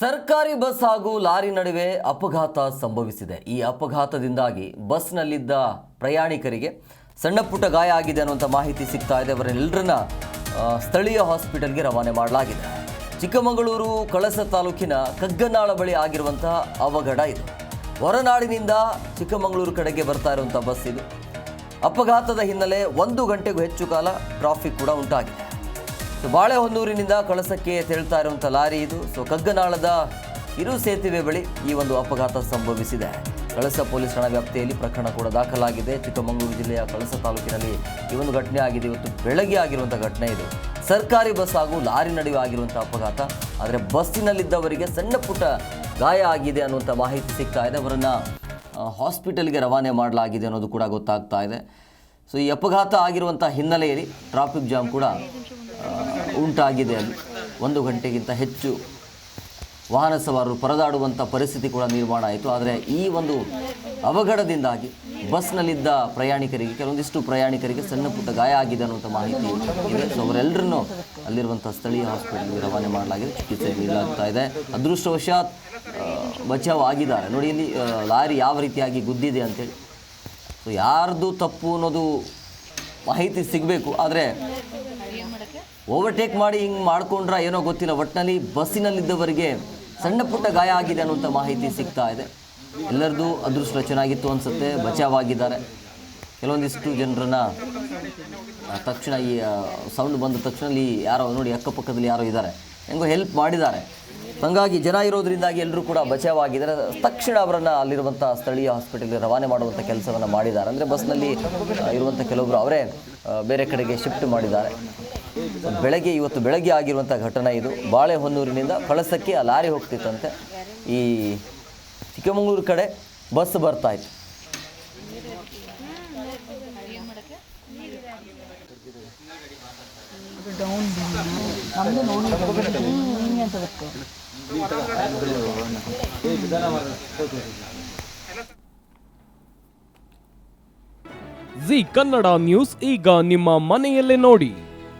ಸರ್ಕಾರಿ ಬಸ್ ಹಾಗೂ ಲಾರಿ ನಡುವೆ ಅಪಘಾತ ಸಂಭವಿಸಿದೆ. ಈ ಅಪಘಾತದಿಂದಾಗಿ ಬಸ್ನಲ್ಲಿದ್ದ ಪ್ರಯಾಣಿಕರಿಗೆ ಸಣ್ಣ ಪುಟ್ಟ ಗಾಯ ಆಗಿದೆ ಅನ್ನುವಂಥ ಮಾಹಿತಿ ಸಿಗ್ತಾ ಇದೆ. ಅವರೆಲ್ಲರನ್ನ ಸ್ಥಳೀಯ ಹಾಸ್ಪಿಟಲ್ಗೆ ರವಾನೆ ಮಾಡಲಾಗಿದೆ. ಚಿಕ್ಕಮಗಳೂರು, ಕಳಸ ತಾಲೂಕಿನ ಕಗ್ಗನಾಳ ಬಳಿ ಆಗಿರುವಂತಹ ಅವಘಡ ಇದು. ಹೊರನಾಡಿನಿಂದ ಚಿಕ್ಕಮಗಳೂರು ಕಡೆಗೆ ಬರ್ತಾ ಇರುವಂಥ ಬಸ್ ಇದು. ಅಪಘಾತದ ಹಿನ್ನೆಲೆ ಒಂದು ಗಂಟೆಗೂ ಹೆಚ್ಚು ಕಾಲ ಟ್ರಾಫಿಕ್ ಕೂಡ ಉಂಟಾಗಿದೆ. ಸೊ ಬಾಳೆಹೊನ್ನೂರಿನಿಂದ ಕಳಸಕ್ಕೆ ತೆರಳ್ತಾ ಇರುವಂಥ ಲಾರಿ ಇದು. ಸೊ ಕಗ್ಗನಾಳದ ಇರು ಸೇತುವೆ ಬಳಿ ಈ ಒಂದು ಅಪಘಾತ ಸಂಭವಿಸಿದೆ. ಕಳಸ ಪೊಲೀಸ್ ಠಾಣಾ ವ್ಯಾಪ್ತಿಯಲ್ಲಿ ಪ್ರಕರಣ ಕೂಡ ದಾಖಲಾಗಿದೆ. ಚಿಕ್ಕಮಗಳೂರು ಜಿಲ್ಲೆಯ ಕಳಸ ತಾಲೂಕಿನಲ್ಲಿ ಈ ಒಂದು ಘಟನೆ ಆಗಿದೆ. ಇವತ್ತು ಬೆಳಗ್ಗೆ ಆಗಿರುವಂಥ ಘಟನೆ ಇದು. ಸರ್ಕಾರಿ ಬಸ್ ಹಾಗೂ ಲಾರಿ ನಡುವೆ ಆಗಿರುವಂಥ ಅಪಘಾತ. ಆದರೆ ಬಸ್ಸಿನಲ್ಲಿದ್ದವರಿಗೆ ಸಣ್ಣ ಪುಟ್ಟ ಗಾಯ ಆಗಿದೆ ಅನ್ನುವಂಥ ಮಾಹಿತಿ ಸಿಗ್ತಾ ಇದೆ. ಅವರನ್ನು ಹಾಸ್ಪಿಟಲ್ಗೆ ರವಾನೆ ಮಾಡಲಾಗಿದೆ ಅನ್ನೋದು ಕೂಡ ಗೊತ್ತಾಗ್ತಾ ಇದೆ. ಸೊ ಈ ಅಪಘಾತ ಆಗಿರುವಂಥ ಹಿನ್ನೆಲೆಯಲ್ಲಿ ಟ್ರಾಫಿಕ್ ಜಾಮ್ ಕೂಡ ಉಂಟಾಗಿದೆ. ಅಲ್ಲಿ ಒಂದು ಗಂಟೆಗಿಂತ ಹೆಚ್ಚು ವಾಹನ ಸವಾರರು ಪರದಾಡುವಂಥ ಪರಿಸ್ಥಿತಿ ಕೂಡ ನಿರ್ಮಾಣ ಆಯಿತು. ಆದರೆ ಈ ಒಂದು ಅವಘಡದಿಂದಾಗಿ ಬಸ್ನಲ್ಲಿದ್ದ ಪ್ರಯಾಣಿಕರಿಗೆ, ಕೆಲವೊಂದಿಷ್ಟು ಪ್ರಯಾಣಿಕರಿಗೆ ಸಣ್ಣ ಪುಟ್ಟ ಗಾಯ ಆಗಿದೆ ಅನ್ನುವಂಥ ಮಾಹಿತಿ ಇದೆ. ಸೊ ಅವರೆಲ್ಲರನ್ನೂ ಅಲ್ಲಿರುವಂಥ ಸ್ಥಳೀಯ ಹಾಸ್ಪಿಟಲ್ಗೆ ರವಾನೆ ಮಾಡಲಾಗಿದೆ. ಚಿಕಿತ್ಸೆ ನೀಡಲಾಗ್ತಾ ಇದೆ. ಅದೃಷ್ಟವಶಾತ್ ಬಚಾವ್ ಆಗಿದ್ದಾರೆ. ನೋಡಿ, ಇಲ್ಲಿ ಲಾರಿ ಯಾವ ರೀತಿಯಾಗಿ ಗುದ್ದಿದೆ ಅಂತೇಳಿ. ಸೊ ಯಾರ್ದು ತಪ್ಪು ಅನ್ನೋದು ಮಾಹಿತಿ ಸಿಗಬೇಕು. ಆದರೆ ಓವರ್ಟೇಕ್ ಮಾಡಿ ಹಿಂಗೆ ಮಾಡ್ಕೊಂಡ್ರ ಏನೋ ಗೊತ್ತಿಲ್ಲ. ಒಟ್ಟಿನಲ್ಲಿ ಬಸ್ಸಿನಲ್ಲಿದ್ದವರಿಗೆ ಸಣ್ಣ ಪುಟ್ಟ ಗಾಯ ಆಗಿದೆ ಅನ್ನುವಂಥ ಮಾಹಿತಿ ಸಿಗ್ತಾ ಇದೆ. ಎಲ್ಲರದು ಅದೃಷ್ಟ ಚೆನ್ನಾಗಿತ್ತು ಅನಿಸುತ್ತೆ. ಬಚಾವಾಗಿದ್ದಾರೆ. ಕೆಲವೊಂದಿಷ್ಟು ಜನರನ್ನ ತಕ್ಷಣ ಈ ಸೌಂಡ್ ಬಂದ ತಕ್ಷಣ ಇಲ್ಲಿ ಯಾರೋ ನೋಡಿ ಅಕ್ಕಪಕ್ಕದಲ್ಲಿ ಯಾರೋ ಇದ್ದಾರೆ. ಹೆಂಗೋ ಹೆಲ್ಪ್ ಮಾಡಿದ್ದಾರೆ. ಹಾಗಾಗಿ ಜನ ಇರೋದರಿಂದಾಗಿ ಎಲ್ಲರೂ ಕೂಡ ಬಚಾವಾಗಿದ್ದಾರೆ. ತಕ್ಷಣ ಅವರನ್ನು ಅಲ್ಲಿರುವಂಥ ಸ್ಥಳೀಯ ಹಾಸ್ಪಿಟಲ್ಗೆ ರವಾನೆ ಮಾಡುವಂಥ ಕೆಲಸವನ್ನು ಮಾಡಿದ್ದಾರೆ. ಅಂದರೆ ಬಸ್ನಲ್ಲಿ ಇರುವಂಥ ಕೆಲವೊಬ್ಬರು ಅವರೇ ಬೇರೆ ಕಡೆಗೆ ಶಿಫ್ಟ್ ಮಾಡಿದ್ದಾರೆ. ಬೆಳಗ್ಗೆ ಇವತ್ತು ಬೆಳಗ್ಗೆ ಆಗಿರುವಂಥ ಘಟನೆ ಇದು. ಬಾಳೆಹೊನ್ನೂರಿನಿಂದ ಕಳಸಕ್ಕೆ ಆ ಲಾರಿ ಹೋಗ್ತಿತ್ತಂತೆ. ಈ ಚಿಕ್ಕಮಗಳೂರು ಕಡೆ ಬಸ್ ಬರ್ತಾ ಇತ್ತು. ಜಿ ಕನ್ನಡ ನ್ಯೂಸ್ ಈಗ ನಿಮ್ಮ ಮನೆಯಲ್ಲೇ ನೋಡಿ.